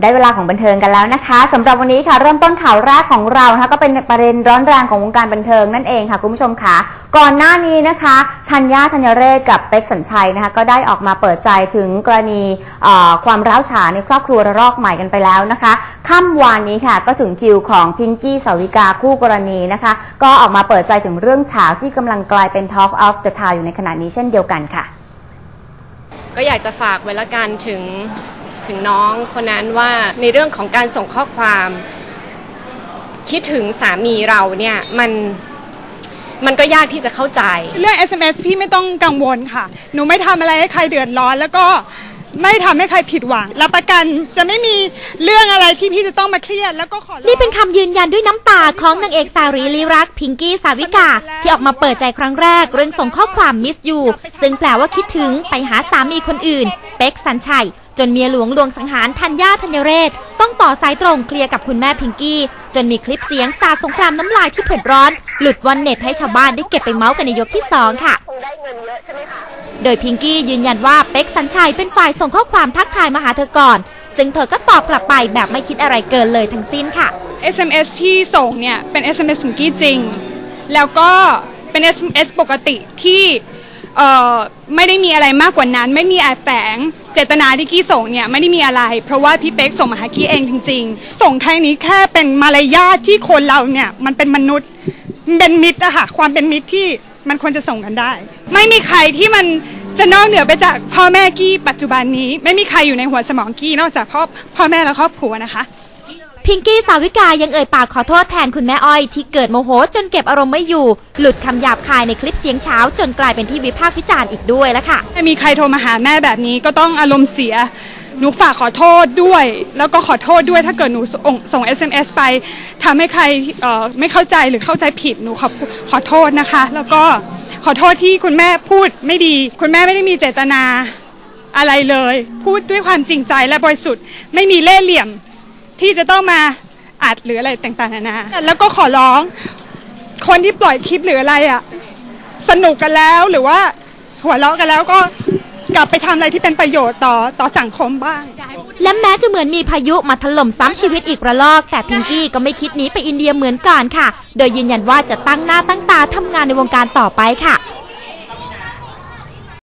ได้เวลาของบันเทิงกันแล้วนะคะสำหรับวันนี้ค่ะเริ่มต้นข่าวแรกของเรานะคะก็เป็นประเด็นร้อนแรงของวงการบันเทิงนั่นเองค่ะคุณผู้ชมค่ะก่อนหน้านี้นะคะธัญญาธัญเรศกับเป๊กสัญชัยนะคะก็ได้ออกมาเปิดใจถึงกรณีความร้าวฉานในครอบครัวระลอกใหม่กันไปแล้วนะคะค่ำวานนี้ค่ะก็ถึงคิวของพิงกี้สาวิกาคู่กรณีนะคะก็ออกมาเปิดใจถึงเรื่องฉาวที่กำลังกลายเป็น Talk of the Town อยู่ในขณะนี้เช่นเดียวกันค่ะ ก็อยากจะฝากไว้ละกันถึง ถึงน้องคนนั้นว่าในเรื่องของการส่งข้อความ คิดถึงสามีเราเนี่ยมันมันก็ยากที่จะเข้าใจ เรื่อง SMS พี่ไม่ต้องกังวลค่ะ หนูไม่ทำอะไรให้ใครเดือดร้อน แล้วก็ไม่ทำให้ใครผิดหวังรับประกันจะไม่มีเรื่องอะไรที่พี่จะต้องมาเครียดแล้วก็ขอร้อง นี่เป็นคำยืนยันด้วยน้ำตาของนางเอกสารีลีรัก พิงกี้สาวิกา ที่ออกมาเปิดใจครั้งแรก เรื่องส่งข้อความมิสยูซึ่งแปลว่าคิดถึงไปหาสามีคนอื่น เป๊กสัญชัย จนเมียหลวงลวงสังหารธัญญาธัญเรศ ต้องต่อสายตรงเคลียร์กับคุณแม่พิงกี้ จนมีคลิปเสียงสาดสงครามน้ำลายที่เผ็ดร้อน หลุดวันเน็ตให้ชาวบ้านได้เก็บไปเมาส์กันในยกที่สองค่ะ โดยพิงกี้ยืนยันว่าเป็กสัญชัยเป็นฝ่ายส่งข้อความทักทายมาหาเธอก่อน ซึ่งเธอก็ตอบกลับไปแบบไม่คิดอะไรเกินเลยทั้งสิ้นค่ะ SMS ที่ส่งเนี่ยเป็น SMS ของกี้จริง แล้วก็เป็น SMS ปกติที่เอ่อไม่ได้มีอะไรมากกว่านั้น ไม่มีแอบแฝง เจตนาที่กี้ส่งเนี่ยไม่ได้มีอะไร เพราะว่าพี่เป๊กส่งมาหากี้เองจริง ๆ ส่งแค่นี้แค่เป็นมารยาทที่คนเราเนี่ยมันเป็นมนุษย์เป็นมิตรอะค่ะความเป็นมิตรที่มันควรจะส่งกันได้ ไม่มีใครที่มันจะนอกเหนือไปจากพ่อแม่กี้ปัจจุบันนี้ ไม่มีใครอยู่ในหัวสมองกี้นอกจากพ่อพ่อแม่และครอบครัวนะคะ พิงกี้สาวิกายังเอ่ยปากขอโทษแทนคุณแม่อ้อยที่เกิดโมโหจนเก็บอารมณ์ไม่อยู่ หลุดคำหยาบคายในคลิปเสียงเช้า จนกลายเป็นที่วิพากษ์วิจารณ์อีกด้วยแล้วค่ะ มีใครโทรมาหาแม่แบบนี้ก็ต้องอารมณ์เสียหนูฝากขอโทษด้วย แล้วก็ขอโทษด้วยถ้าเกิดหนูส่งสง SMS ไปทำให้ใครไม่เข้าใจหรือเข้าใจผิดหนูขอขอโทษนะคะ แล้วก็ขอโทษที่คุณแม่พูดไม่ดี คุณแม่ไม่ได้มีเจตนาอะไรเลย พูดด้วยความจริงใจและบริสุทธิ์ไม่มีเล่ห์เหลี่ยม ที่จะต้องมาอัดหรืออะไรต่างๆนานาแล้วก็ขอร้อง คนที่ปล่อยคลิปหรืออะไรอะ สนุกกันแล้วหรือว่าหัวเราะกันแล้วก็กลับไปทำอะไรที่เป็นประโยชน์ต่อต่อสังคมบ้าง และแม้จะเหมือนมีพายุมาถล่มซ้ำชีวิตอีกระลอก แต่พิงกี้ก็ไม่คิดหนีไปอินเดียเหมือนกันค่ะ โดยยืนยันว่าจะตั้งหน้าตั้งตาทำงานในวงการต่อไปค่ะ